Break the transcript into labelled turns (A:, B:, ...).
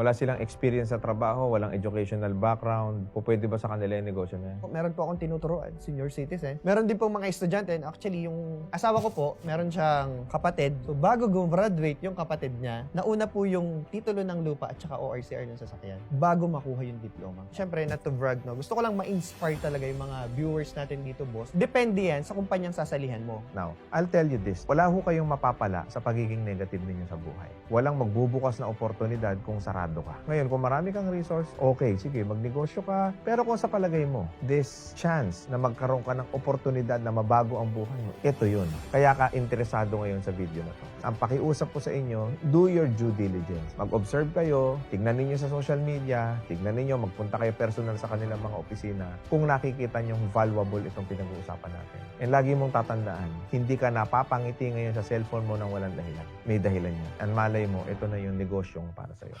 A: Wala silang experience sa trabaho, walang educational background. Po pwede ba sa kanila yung negosyo na yan?
B: Meron po akong tinuturuan, senior citizen. Meron din pong mga estudyante. Actually, yung asawa ko po, meron siyang kapatid. So, bago gumraduate yung kapatid niya, nauna po yung titulo ng lupa at saka ORCR ng sasakyan bago makuha yung diploma. Siyempre, not to brag, no? Gusto ko lang ma-inspire talaga yung mga viewers natin dito, boss. Depende yan sa kumpanyang sasalihan mo.
A: Now, I'll tell you this. Wala ho kayong mapapala sa pagiging negative ninyo sa buhay. Walang magbubukas na oportunidad kung sarado ka. Ngayon, kung marami kang resource, okay, sige, magnegosyo ka. Pero kung sa palagay mo, this chance na magkaroon ka ng oportunidad na mabago ang buhay mo, ito yun. Kaya ka interesado ngayon sa video na to. Ang pakiusap ko sa inyo, do your due diligence. Mag-observe kayo, tignan ninyo sa social media, tignan ninyo, magpunta kayo personal sa kanilang mga opisina kung nakikita nyo valuable itong pinag-uusapan natin. And lagi mong tatandaan, hindi ka napapangiti ngayon sa cellphone mo nang walang dahilan. May dahilan yan. And malay mo, ito na yung negosyong para sa'yo.